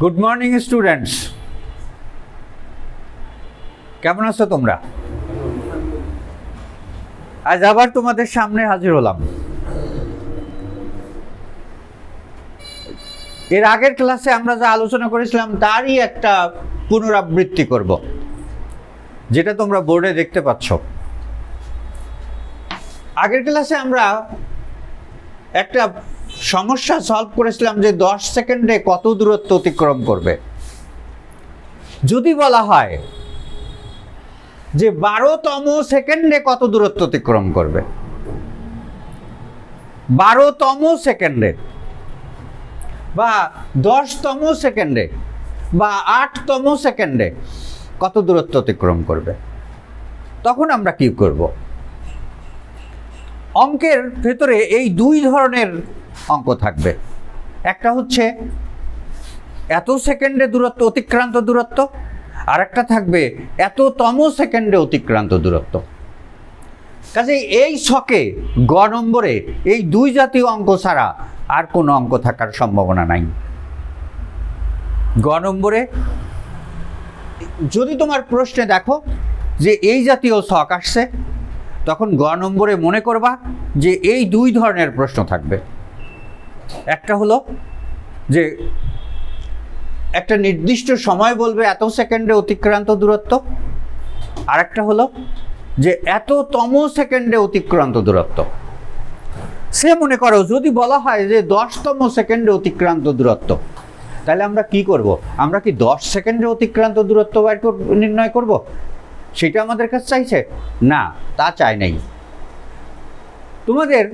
Good morning students কেমন আছো তোমরা? আজ আবার তোমাদের সামনে হাজির হলাম। এর আগের ক্লাসে আমরা যা আলোচনা করেছিলাম, তারই একটা পুনরাবৃত্তি করব, যেটা তোমরা বোর্ডে দেখতে পাচ্ছ। আগের ক্লাসে আমরা একটা সমস্যা সলভ করেছিলাম যে দশ সেকেন্ডে কত দূরত্ব অতিক্রম করবে। যদি বলা হয় যে বারোতম সেকেন্ডে কত দূরত্ব অতিক্রম করবে। বারোতম সেকেন্ডে বা দশতম সেকেন্ডে বা আটতম সেকেন্ডে কত দূরত্ব অতিক্রম করবে। তখন আমরা কি করব? অঙ্কের ভেতরে এই দুই ধরনের অঙ্ক থাকবে। একটা হচ্ছে এত সেকেন্ডে দূরত্ব অতিক্রান্ত দূরত্ব আর একটা থাকবে এততম সেকেন্ডে অতিক্রান্ত দূরত্ব। কাজে এই ছকে গ নম্বরে এই দুই জাতীয় অঙ্ক ছাড়া আর কোনো অঙ্ক থাকার সম্ভাবনা নাই। গ নম্বরে, যদি তোমার প্রশ্নে দেখো যে এই জাতীয় শখ আসছে তখন গ নম্বরে মনে করবা যে এই দুই ধরনের প্রশ্ন থাকবে। একটা হলো যে একটা নির্দিষ্ট সময় বলবে এত সেকেন্ডে অতিক্রান্ত দূরত্ব। আর একটা হলো যে এততম সেকেন্ডে অতিক্রান্ত দূরত্ব। সে মনে করো যদি বলা হয় যে দশতম সেকেন্ডে অতিক্রান্ত দূরত্ব, তাহলে আমরা কি করব? আমরা কি দশ সেকেন্ডে অতিক্রান্ত দূরত্ব নির্ণয় করব? সেটা আমাদের কাছে চাইছে? না, তা চাই নাই। তোমাদের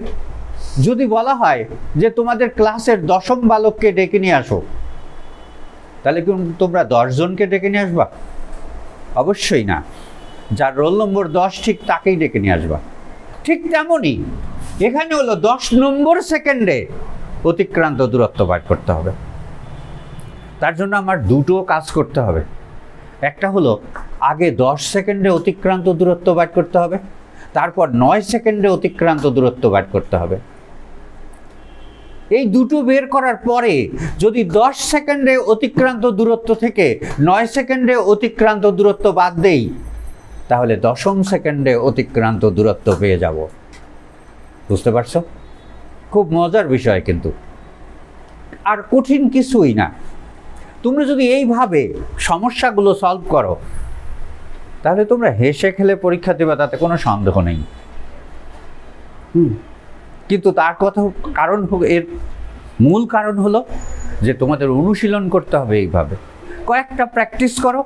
যদি বলা হয় যে তোমাদের ক্লাসের দশম বালককে ডেকে নিয়ে আসো, তাহলে কি তোমরা দশজনকে ডেকে নিয়ে আসবা? অবশ্যই না। যার রোল নম্বর দশ, ঠিক তাকেই ডেকে নিয়ে আসবা। ঠিক তেমনই, এখানে হলো দশ নম্বর সেকেন্ডে অতিক্রান্ত দূরত্ব বার করতে হবে। তার জন্য আমার দুটো কাজ করতে হবে। একটা হলো আগে দশ সেকেন্ডে অতিক্রান্ত দূরত্ব বার করতে হবে, তারপর নয় সেকেন্ডে অতিক্রান্ত দূরত্ব বার করতে হবে। এই দুটো বের করার পরে যদি দশ সেকেন্ডে অতিক্রান্ত দূরত্ব থেকে নয় সেকেন্ডে অতিক্রান্ত দূরত্ব বাদ দেই, তাহলে দশম সেকেন্ডে অতিক্রান্ত দূরত্ব পেয়ে যাব। বুঝতে পারছ? খুব মজার বিষয় কিন্তু। আর কঠিন কিছুই না। তোমরা যদি এইভাবে সমস্যাগুলো সলভ করো তাহলে তোমরা হেসে খেলে পরীক্ষা দেবে তাতে কোনো সন্দেহ নেই। হুম। কিন্তু তার কথা কারণ এর মূল কারণ হলো যে তোমাদের অনুশীলন করতে হবে এইভাবে। কয়েকটা প্র্যাকটিস করো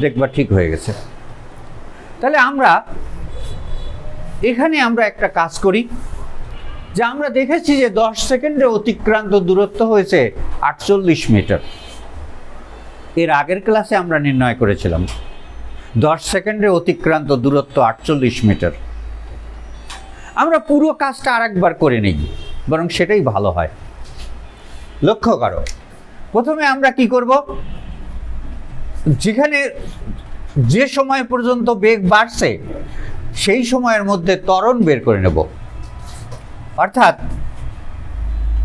দেখবা ঠিক হয়ে গেছে। তাহলে আমরা এখানে আমরা একটা কাজ করি যে আমরা দেখেছি যে দশ সেকেন্ডে অতিক্রান্ত দূরত্ব হয়েছে আটচল্লিশ মিটার। এর আগের ক্লাসে আমরা নির্ণয় করেছিলাম। দশ সেকেন্ডে অতিক্রান্ত দূরত্ব আটচল্লিশ মিটার। আমরা পুরো কাজটা আরেকবার করে নিই, বরং সেটাই ভালো হয়। লক্ষ্য করো, প্রথমে আমরা কি করব? যেখানে যে সময় পর্যন্ত বেগ বাড়ছে, সেই সময়ের মধ্যে ত্বরণ বের করে নেব। অর্থাৎ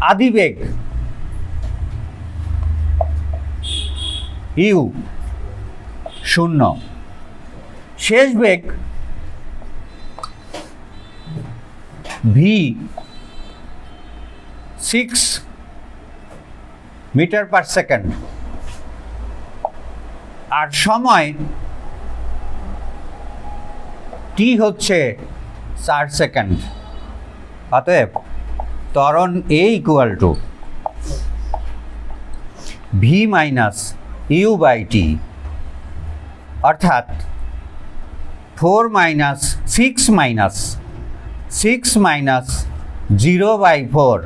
আদি বেগ ইউ শূন্য। শেষ বেগ v six metre per second আর সময় টি হচ্ছে চার সেকেন্ড অতএব ত্বরণ a equal to v minus u by t অর্থাৎ four minus six minus six minus zero by four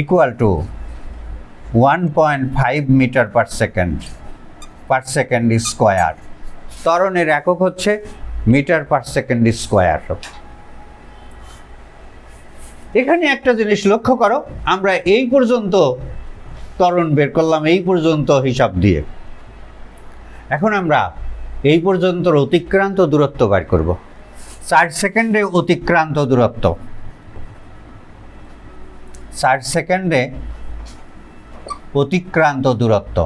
equal to one point five metre per second per second square. ত্বরণের একক হচ্ছে metre per second square. এখানে একটা জিনিস লক্ষ্য করো, আমরা এই পর্যন্ত ত্বরণ বের করলাম, এই পর্যন্ত হিসাব দিয়ে। এখন আমরা এই পর্যন্ত অতিক্রান্ত দূরত্ব বার করব। চার সেকেন্ডে অতিক্রান্ত দূরত্ব। চার সেকেন্ডে অতিক্রান্ত দূরত্ব।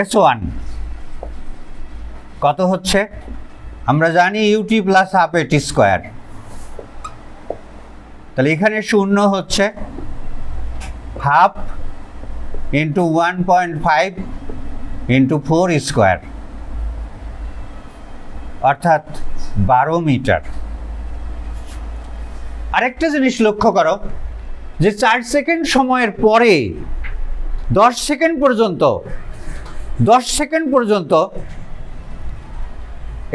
এস ওয়ান কত হচ্ছে? আমরা জানি u t plus half a t square তাহলে এখানে শূন্য হচ্ছে। Half into one point five into four square অর্থাৎ বারো মিটার। আরেকটা জিনিস লক্ষ্য করো, যে চার সেকেন্ড সময়ের পরে, দশ সেকেন্ড পর্যন্ত, দশ সেকেন্ড পর্যন্ত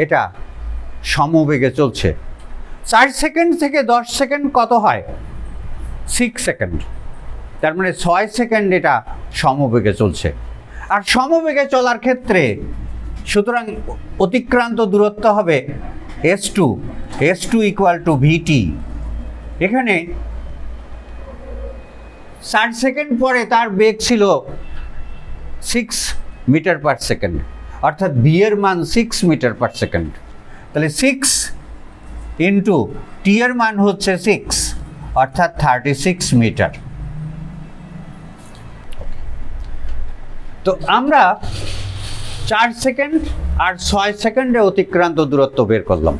এটা সমবেগে চলছে। চার সেকেন্ড থেকে দশ সেকেন্ড কত হয়? সিক্স সেকেন্ড তার মানে ছয় সেকেন্ড এটা সমবেগে চলছে। আর সমবেগে চলার ক্ষেত্রে সুতরাং অতিক্রান্ত দূরত্ব হবে s two s two equal to v t এখানে ষাট সেকেন্ড পরে তার বেগ ছিল সিক্স মিটার পার সেকেন্ড, অর্থাৎ এর মান সিক্স মিটার পার সেকেন্ড। তাহলে সিক্স ইন্টু টি এর মান হচ্ছে সিক্স অর্থাৎ থার্টি সিক্স মিটার তো আমরা চার সেকেন্ড আর ছয় সেকেন্ডে অতিক্রান্ত দূরত্ব বের করলাম।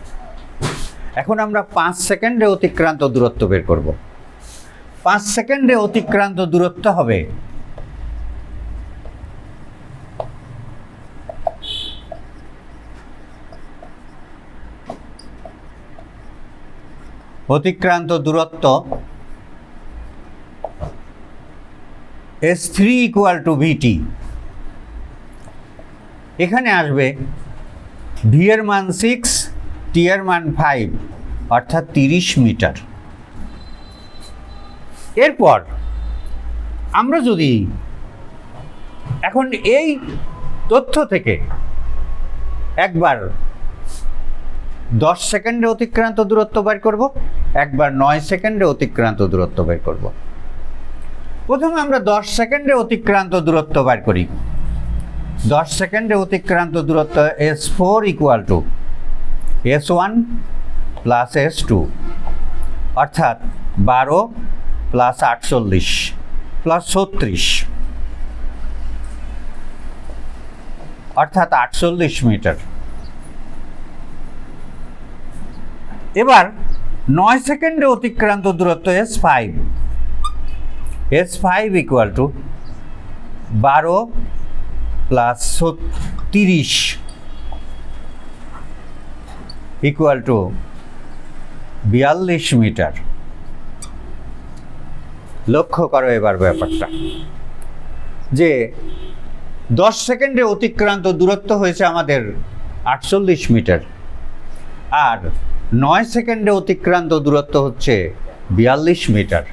এখন আমরা পাঁচ সেকেন্ডে অতিক্রান্ত দূরত্ব বের করব। পাঁচ সেকেন্ডে অতিক্রান্ত দূরত্ব হবে অতিক্রান্ত দূরত্ব S three equal to VT এখানে আসবে ভি এর মান সিক্স টি এর মান ফাইভ অর্থাৎ তিরিশ মিটার। এরপর আমরা যদি এখন এই তথ্য থেকে একবার দশ সেকেন্ডে অতিক্রান্ত দূরত্ব বের করব, একবার নয় সেকেন্ডে অতিক্রান্ত দূরত্ব বের করব। প্রথমে আমরা দশ সেকেন্ডে অতিক্রান্ত দূরত্ব বের করি। দশ সেকেন্ডে অতিক্রান্ত দূরত্ব s four equal to s one plus s two অর্থাৎ বারো প্লাস আটচল্লিশ প্লাস ছত্রিশ, অর্থাৎ আটচল্লিশ মিটার। এবার নয় সেকেন্ডে অতিক্রান্ত দূরত্ব s five s five equal to বারো প্লাস তিরিশ ইকুয়াল টু বিয়াল্লিশ মিটার লক্ষ্য করো এবার ব্যাপারটা। যে দশ সেকেন্ডে অতিক্রান্ত দূরত্ব হয়েছে আমাদের আটচল্লিশ মিটার আর নয় সেকেন্ডে অতিক্রান্ত দূরত্ব হচ্ছে বিয়াল্লিশ মিটার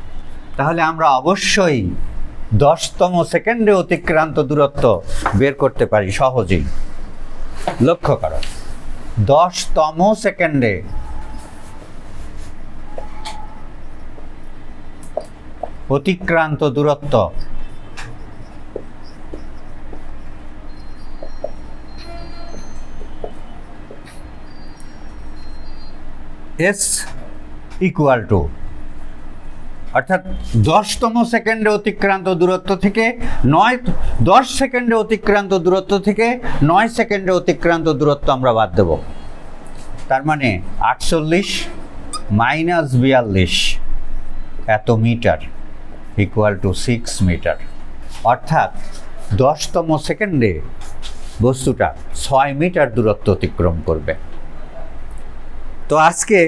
তাহলে আমরা অবশ্যই দশতম সেকেন্ডে অতিক্রান্ত দূরত্ব বের করতে পারি সহজেই। লক্ষ্য করো, দশতম সেকেন্ডে অতিক্রান্ত দূরত্ব এস ইকুয়াল টু অর্থাৎ দশতম সেকেন্ডে অতিক্রান্ত দূরত্ব থেকে নয়, দশ সেকেন্ডে অতিক্রান্ত দূরত্ব থেকে নয় সেকেন্ডে অতিক্রান্ত দূরত্ব আমরা বাদ দেব। তার মানে আটচল্লিশ মাইনাস বিয়াল্লিশ এত metre equal to six metre অর্থাৎ দশতম সেকেন্ডে বস্তুটা ছয় মিটার দূরত্ব অতিক্রম করবে। তো আজকে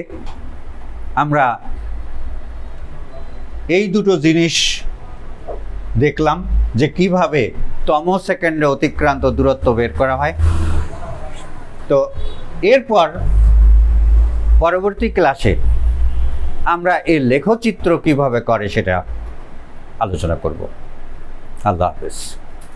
আমরা এই দুটো জিনিস দেখলাম যে কীভাবে তম সেকেন্ডে অতিক্রান্ত দূরত্ব বের করা হয়। তো এরপর পরবর্তী ক্লাসে আমরা এর লেখচিত্র কীভাবে করে সেটা আলোচনা করব। আল্লাহ হাফেজ।